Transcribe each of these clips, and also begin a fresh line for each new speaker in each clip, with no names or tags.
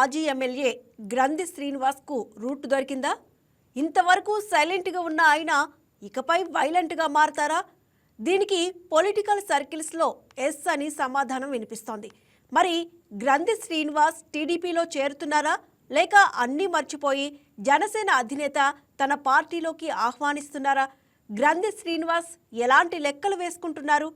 మాజీ ఎమ్మెల్యే గ్రంథి శ్రీనివాస్కు రూట్ దొరికిందా? ఇంతవరకు సైలెంట్గా ఉన్న ఆయన ఇకపై వైలెంట్గా మారతారా? దీనికి పొలిటికల్ సర్కిల్స్లో ఎస్ అని సమాధానం వినిపిస్తోంది. మరి గ్రంథి శ్రీనివాస్ టీడీపీలో చేరుతున్నారా? లేక అన్నీ మర్చిపోయి జనసేన అధినేత తన పార్టీలోకి ఆహ్వానిస్తున్నారా? గ్రంథి శ్రీనివాస్ ఎలాంటి లెక్కలు వేసుకుంటున్నారు?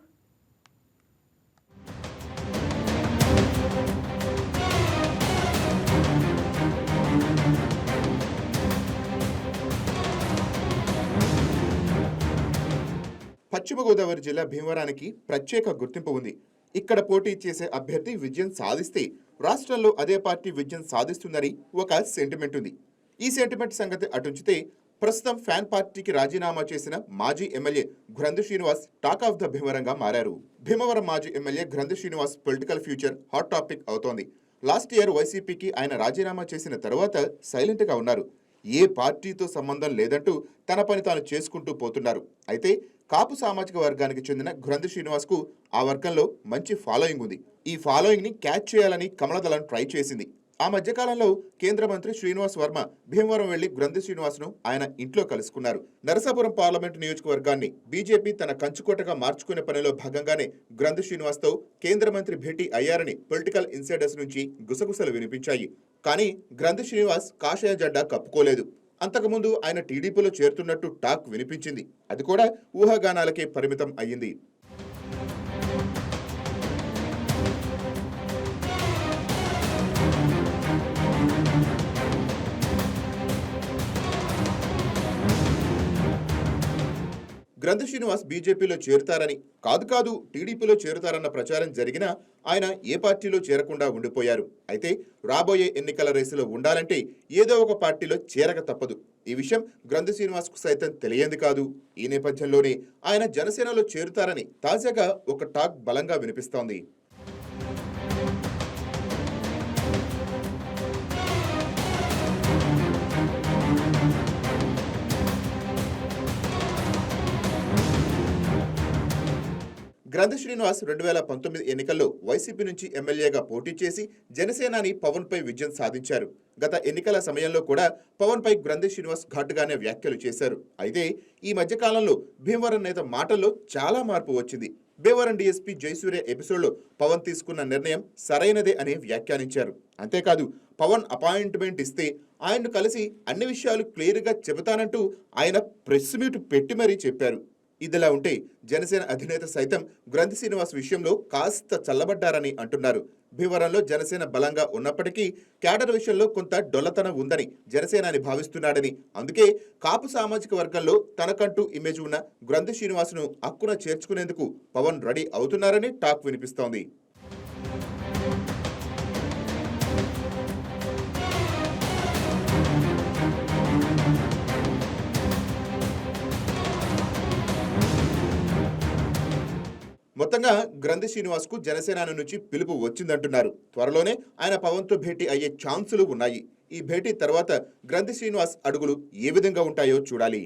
పశ్చిమ గోదావరి జిల్లా భీమవరానికి ప్రత్యేక గుర్తింపు ఉంది. ఇక్కడ పోటీ చేసే అభ్యర్థి విజయం సాధిస్తే రాష్ట్రంలో అదే పార్టీ విజయం సాధిస్తుందని ఒక సెంటిమెంట్ ఉంది. ఈ సెంటిమెంట్ సంగతి అటుంచితే ప్రస్తుతం ఫ్యాన్ పార్టీకి రాజీనామా చేసిన మాజీ MLA Grandhi Srinivas talk of the భీమవరంగా మారారు. భీమవరం మాజీ MLA Grandhi Srinivas political future hot topic అవుతోంది. లాస్ట్ ఇయర్ వైసీపీకి ఆయన రాజీనామా చేసిన తర్వాత సైలెంట్గా ఉన్నారు. ఏ పార్టీతో సంబంధం లేదంటూ తన పని తాను చేసుకుంటూ పోతున్నారు. అయితే కాపు సామాజిక వర్గానికి చెందిన గ్రంథి శ్రీనివాస్కు ఆ వర్గంలో మంచి ఫాలోయింగ్ ఉంది. ఈ ఫాలోయింగ్ని క్యాచ్ చేయాలని కమలదళం ట్రై చేసింది. ఆ మధ్యకాలంలో కేంద్ర మంత్రి శ్రీనివాస్ వర్మ భీమవరం వెళ్ళి గ్రంథి శ్రీనివాస్ను ఆయన ఇంట్లో కలుసుకున్నారు. నరసాపురం పార్లమెంటు నియోజకవర్గాన్ని బీజేపీ తన కంచుకోటగా మార్చుకునే పనిలో భాగంగానే గ్రంథి శ్రీనివాస్తో కేంద్ర మంత్రి భేటీ అయ్యారని పొలిటికల్ ఇన్సైడర్స్ నుంచి గుసగుసలు వినిపించాయి. కానీ గ్రంథి శ్రీనివాస్ కాషాయ జెండా కప్పుకోలేదు. అంతకుముందు ఆయన టీడీపీలో చేరుతున్నట్టు టాక్ వినిపించింది. అది కూడా ఊహాగానాలకే పరిమితం అయ్యింది. గ్రంథ శ్రీనివాస్ బీజేపీలో చేరుతారని కాదు కాదు టీడీపీలో చేరుతారన్న ప్రచారం జరిగినా ఆయన ఏ పార్టీలో చేరకుండా ఉండిపోయారు. అయితే రాబోయే ఎన్నికల రేసులో ఉండాలంటే ఏదో ఒక పార్టీలో చేరక తప్పదు. ఈ విషయం గ్రంథ శ్రీనివాస్కు సైతం తెలియంది కాదు. ఈ నేపథ్యంలోనే ఆయన జనసేనలో చేరుతారని తాజాగా ఒక టాక్ బలంగా వినిపిస్తోంది. గ్రంథ శ్రీనివాస్ రెండు వేల పంతొమ్మిది ఎన్నికల్లో వైసీపీ నుంచి ఎమ్మెల్యేగా పోటీ చేసి జనసేనాని పవన్ పై విజయం సాధించారు. గత ఎన్నికల సమయంలో కూడా పవన్ పై గ్రంథి శ్రీనివాస్ ఘాటుగానే వ్యాఖ్యలు చేశారు. అయితే ఈ మధ్యకాలంలో భీమవరం నేత మాటల్లో చాలా మార్పు వచ్చింది. భీమవరం డీఎస్పీ జయసూర్య ఎపిసోడ్లో పవన్ తీసుకున్న నిర్ణయం సరైనదే అని వ్యాఖ్యానించారు. అంతేకాదు పవన్ అపాయింట్మెంట్ ఇస్తే ఆయన్ను కలిసి అన్ని విషయాలు క్లియర్గా చెబుతానంటూ ఆయన ప్రెస్ మీట్ పెట్టి మరీ చెప్పారు. ఇదిలా ఉంటే జనసేన అధినేత సైతం గ్రంథి శ్రీనివాస్ విషయంలో కాస్త చల్లబడ్డారని అంటున్నారు. భీమవరంలో జనసేన బలంగా ఉన్నప్పటికీ క్యాడర్ విషయంలో కొంత డొల్లతనం ఉందని జనసేనాని భావిస్తున్నాడని. అందుకే కాపు సామాజిక వర్గంలో తనకంటూ ఇమేజ్ ఉన్న గ్రంథి శ్రీనివాస్ను అక్కున చేర్చుకునేందుకు పవన్ రెడీ అవుతున్నారని టాక్ వినిపిస్తోంది. మొత్తంగా గ్రంథి శ్రీనివాస్కు జనసేన నుంచి పిలుపు వచ్చిందంటున్నారు. త్వరలోనే ఆయన పవన్తో భేటీ అయ్యే ఛాన్సులు ఉన్నాయి. ఈ భేటీ తర్వాత గ్రంథి శ్రీనివాస్ అడుగులు ఏ విధంగా ఉంటాయో చూడాలి.